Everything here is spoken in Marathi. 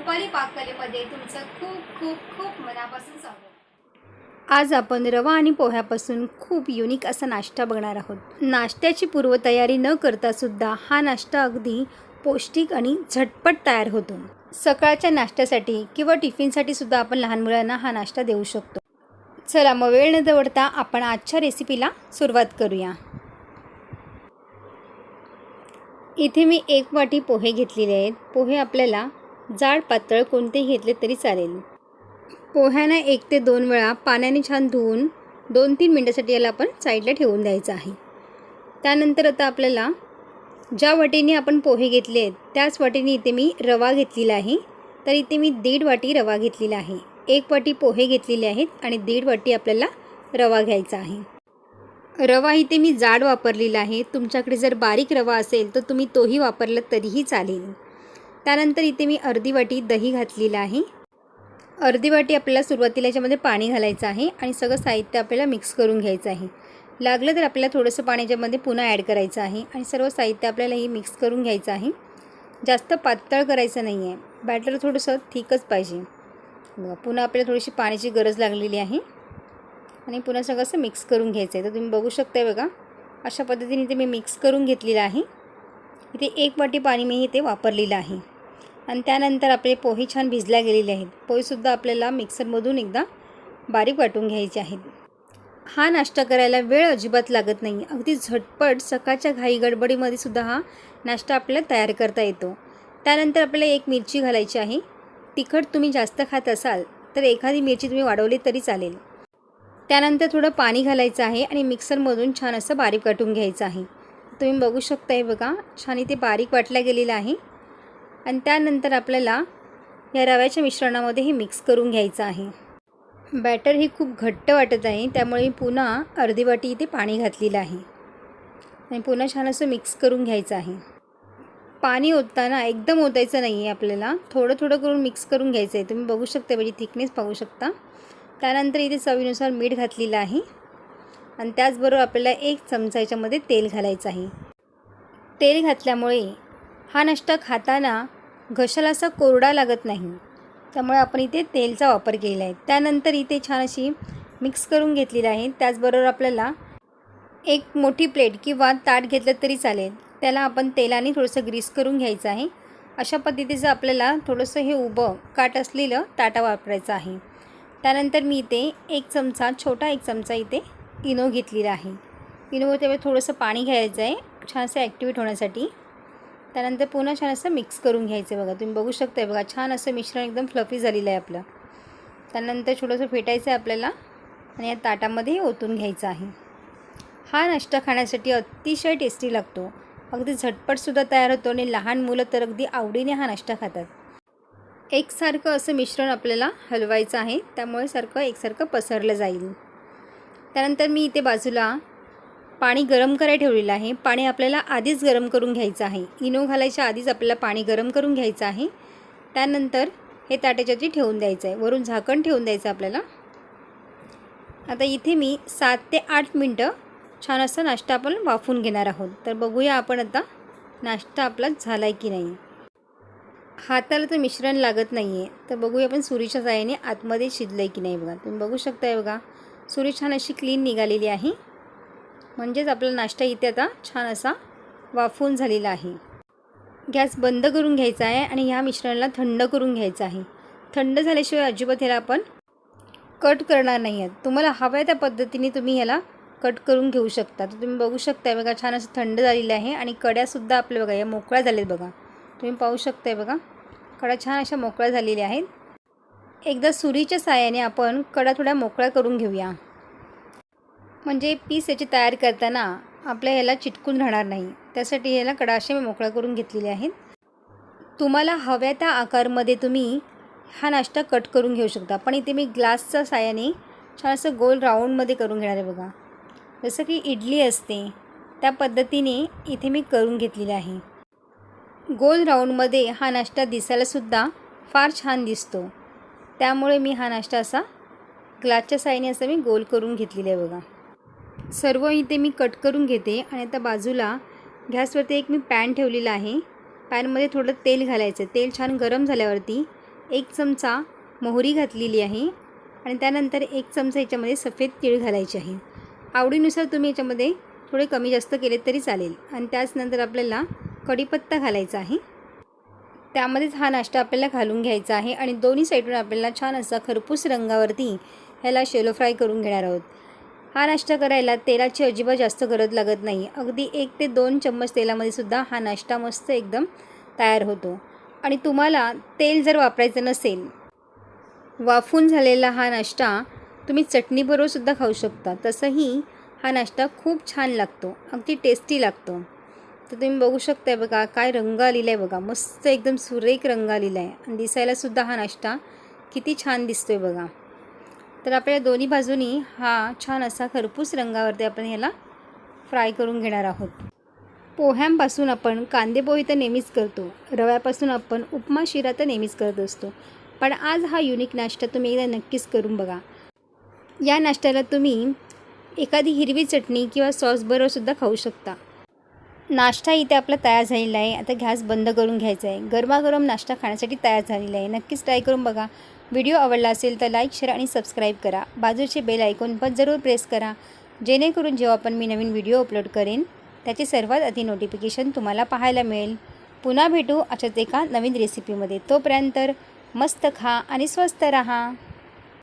रुपाली पाककलेमध्ये तुमचं खूप खूप खूप मनापासून स्वागत. आज आपण रवा आणि पोह्यापासून खूप युनिक असा नाश्ता बघणार आहोत. नाश्त्याची पूर्वतयारी न करता सुद्धा हा नाश्ता अगदी पौष्टिक आणि झटपट तयार होतो. सकाळच्या नाश्त्यासाठी किंवा टिफिनसाठी सुद्धा आपण लहान मुलांना हा नाश्ता देऊ शकतो. चला मग वेळ न दवडता आपण आजच्या रेसिपीला सुरुवात करूया. इथे मी एक वाटी पोहे घेतलेले आहेत. पोहे आपल्याला जाड पातळ कोणतेही घेतले तरी चालेल. पोह्यांना एक ते दोन वेळा पाण्याने छान धुवून दोन तीन मिनटासाठी याला आपण साईडला ठेवून द्यायचं आहे. त्यानंतर आता आपल्याला ज्या वाटीने आपण पोहे घेतले आहेत त्याच वाटीने इथे मी रवा घेतलेला आहे. तर इथे मी दीड वाटी रवा घेतलेला आहे. एक वाटी पोहे घेतलेले आहेत आणि दीड वाटी आपल्याला रवा घ्यायचा आहे. रवा इथे मी जाड वापरलेला आहे. तुमच्याकडे जर बारीक रवा असेल तर तुम्ही तोही वापरला तरीही चालेल. त्यानंतर इथे मी अर्धी वाटी दही घातलेलं आहे. अर्धी वाटी आपल्याला सुरुवातीला याच्यामध्ये पाणी घालायचं आहे आणि सगळं साहित्य आपल्याला मिक्स करून घ्यायचं आहे. लागलं तर आपल्याला थोडंसं पाणी याच्यामध्ये पुन्हा ॲड करायचं आहे आणि सर्व साहित्य आपल्याला हे मिक्स करून घ्यायचं आहे. जास्त पातळ करायचं नाही आहे. बॅटर थोडंसं थिकच पाहिजे. बघा पुन्हा आपल्याला थोडीशी पाण्याची गरज लागलेली आहे. आणि पुन्हा सगळं असं मिक्स करून घ्यायचं आहे. तर तुम्ही बघू शकताय बघा अशा पद्धतीने ते मी मिक्स करून घेतलेलं आहे. इथे एक वाटी पाणी मी इथे वापरलेलं आहे. आणि त्यानंतर आपले पोहे छान भिजल्या गेलेले आहेत. पोहेसुद्धा आपल्याला मिक्सरमधून एकदा बारीक वाटून घ्यायचे आहेत. हा नाश्ता करायला वेळ अजिबात लागत नाही. अगदी झटपट सकाळच्या घाई गडबडीमध्ये सुद्धा हा नाश्ता आपल्याला तयार करता येतो. त्यानंतर आपल्याला एक मिरची घालायची आहे. तिखट तुम्ही जास्त खात असाल तर एखादी मिरची तुम्ही वाढवली तरी चालेल. त्यानंतर थोडं पाणी घालायचं आहे आणि मिक्सरमधून छान असं बारीक वाटून घ्यायचं आहे. तुम्ही बघू शकताय बघा छान इथे बारीक वाटल्या गेलेलं आहे. आणि त्यानंतर आपल्याला या रव्याच्या मिश्रणामध्ये हे मिक्स करून घ्यायचं आहे. बॅटर हे खूप घट्ट वाटत आहे त्यामुळे मी पुन्हा अर्धी वाटी इथे पाणी घातलेलं आहे. आणि पुन्हा छान असं मिक्स करून घ्यायचं आहे. पाणी ओतताना एकदम ओतायचं नाही आहे आपल्याला थोडं थोडं करून मिक्स करून घ्यायचं आहे. तुम्ही बघू शकता म्हणजे थिकनेस पाहू शकता. त्यानंतर इथे चवीनुसार मीठ घातलेलं आहे. आणि त्याचबरोबर आपल्याला एक चमचा याच्यामध्ये तेल घालायचं आहे. तेल घातल्यामुळे हा नाश्ता खाताना घशाला असा कोरडा लागत नाही. त्यामुळे आपण इथे तेलचा वापर केलेला आहे. त्यानंतर इथे छान अशी मिक्स करून घेतलेली आहे. त्याचबरोबर आपल्याला एक मोठी प्लेट किंवा ताट घेतलं तरी चालेल. त्याला आपण तेलाने थोडंसं ग्रीस करून घ्यायचं आहे. अशा पद्धतीचं आपल्याला थोडंसं हे उभं काट असलेलं ताटा वापरायचं आहे. त्यानंतर मी इथे एक चमचा छोटा एक चमचा इथे इनो घेतलेला आहे. इनोवर त्यावेळी थोडंसं पाणी घ्यायचं आहे छान असं ॲक्टिवेट होण्यासाठी. त्यानंतर पुन्हा छान असं मिक्स करून घ्यायचं आहे बघा. तुम्ही बघू शकताय बघा छान असं मिश्रण एकदम फ्लफी झालेलं आहे आपलं. त्यानंतर थोडंसं फेटायचं आहे आपल्याला आणि या ताटामध्ये ओतून घ्यायचं आहे. हा नाश्ता खाण्यासाठी अतिशय टेस्टी लागतो. अगदी झटपटसुद्धा तयार होतो आणि लहान मुलं तर अगदी आवडीने हा नाश्ता खातात. एकसारखं असं मिश्रण आपल्याला हलवायचं आहे त्यामुळे सारखं एकसारखं पसरलं जाईल. त्यानंतर मी इथे बाजूला पाणी गरम करायला ठेवलेलं आहे. पाणी आपल्याला आधीच गरम करून घ्यायचं आहे. इनो घालायच्या आधीच आपल्याला पाणी गरम करून घ्यायचं आहे. त्यानंतर हे ताट्याच्यावरती ठेवून द्यायचं आहे. वरून झाकण ठेवून द्यायचं आपल्याला. आता इथे मी सात ते आठ मिनटं छान असा नाश्ता आपण वाफून घेणार आहोत. तर बघूया आपण आता नाश्ता आपला झाला आहे की नाही. हाताला तर मिश्रण लागत नाही आहे तर बघूया आपण सुरीच्या साह्याने आतमध्ये शिजलं आहे की नाही बघा. तुम्ही बघू शकताय बघा. सुरी छान अशी क्लीन निघालेली आहे. म्हणजेच आपला नाश्ता इथे आता छान असा वाफून झालेला आहे. गॅस बंद करून घ्यायचा आहे आणि ह्या मिश्रणाला थंड करून घ्यायचं आहे. थंड झाल्याशिवाय अजिबात ह्याला आपण कट करणार नाही आहेत. तुम्हाला हव्या त्या पद्धतीने तुम्ही ह्याला कट करून घेऊ शकता. तर तुम्ही बघू शकताय बघा छान असं थंड झालेलं आहे आणि कड्यासुद्धा आपल्या बघा या मोकळ्या झाल्यात बघा. तुम्ही पाहू शकताय बघा कडा छान अशा मोकळ्या झालेल्या आहेत. एकदा सुरीच्या साह्याने आपण कडा थोड्या मोकळ्या करून घेऊया. म्हणजे पीस याची तयार करताना आपल्या ह्याला चिटकून राहणार नाही. त्यासाठी ह्याला कडा असे मी मोकळ्या करून घेतलेले आहेत. तुम्हाला हव्या त्या आकारमध्ये तुम्ही हा नाश्ता कट करून घेऊ शकता. पण इथे मी ग्लासच्या साह्याने छान असं गोल राऊंडमध्ये करून घेणार आहे बघा. जसं की इडली असते त्या पद्धतीने इथे मी करून घेतलेलं आहे. गोल राऊंडमध्ये हा नाश्ता दिसायलासुद्धा फार छान दिसतो. त्यामुळे मी हा नाश्ता असा ग्लासच्या साईने असं मी गोल करून घेतलेलं आहे बघा. सर्व इथे मी कट करून घेते आणि आता बाजूला गॅसवरती एक मी पॅन ठेवलेला आहे. पॅनमध्ये थोडं तेल घालायचं. तेल छान गरम झाल्यावरती एक चमचा मोहरी घातलेली आहे आणि त्यानंतर एक चमचा याच्यामध्ये सफेद तीळ घालायचे आहे. आवडीनुसार तुम्ही याच्यामध्ये थोडे कमी जास्त केले तरी चालेल. आणि त्याचनंतर आपल्याला कढीपत्ता घालायचा आहे. त्यामध्येच हा नाश्ता आपल्याला घालून घ्यायचा आहे आणि दोन्ही साईडून आपल्याला छान असा खरपूस रंगावरती ह्याला शेलो फ्राय करून घेणार आहोत. हा नाश्ता करायला तेलाची अजिबात जास्त गरज लागत नाही. अगदी एक ते दोन चम्मच तेलामध्ये सुद्धा हा नाश्ता मस्त एकदम तयार होतो. आणि तुम्हाला तेल जर वापरायचं नसेल वाफून झालेला हा नाश्ता तुम्ही चटणीबरोबर सुद्धा खाऊ शकता. तसंही हा नाश्ता खूप छान लागतो. अगदी टेस्टी लागतो. तर तुम्ही बघू शकताय बघा काय रंग आलेला आहे बघा. मस्त एकदम सुरेख रंग आलेला आहे आणि दिसायलासुद्धा हा नाश्ता किती छान दिसतोय बघा. तर आपल्या दोन्ही बाजूनी हा छान असा खरपूस रंगावरती आपण ह्याला फ्राय करून घेणार आहोत. पोह्यांपासून आपण कांदे पोहे तर नेहमीच करतो. रव्यापासून आपण उपमा शिरा तर नेहमीच करत असतो. पण आज हा युनिक नाश्ता तुम्ही एकदा नक्कीच करून बघा. या नाश्त्याला तुम्ही एखादी हिरवी चटणी किंवा सॉसबरोबरसुद्धा खाऊ शकता. नाश्ता इथे आपला तयार झालेला आहे. आता गॅस बंद करून घ्यायचा आहे. गरमागरम नाश्ता खाण्यासाठी तयार झालेला आहे. नक्कीच ट्राय करून बघा. व्हिडिओ आवडला असेल तर लाईक शेअर आणि सबस्क्राईब करा. बाजूचे बेल ऐकून पण जरूर प्रेस करा. जेणेकरून जेव्हा पण मी नवीन व्हिडिओ अपलोड करेन त्याचे सर्वात आधी नोटिफिकेशन तुम्हाला पाहायला मिळेल. पुन्हा भेटू अशाच एका नवीन रेसिपीमध्ये तोपर्यंत मस्त खा आणि स्वस्त रहा.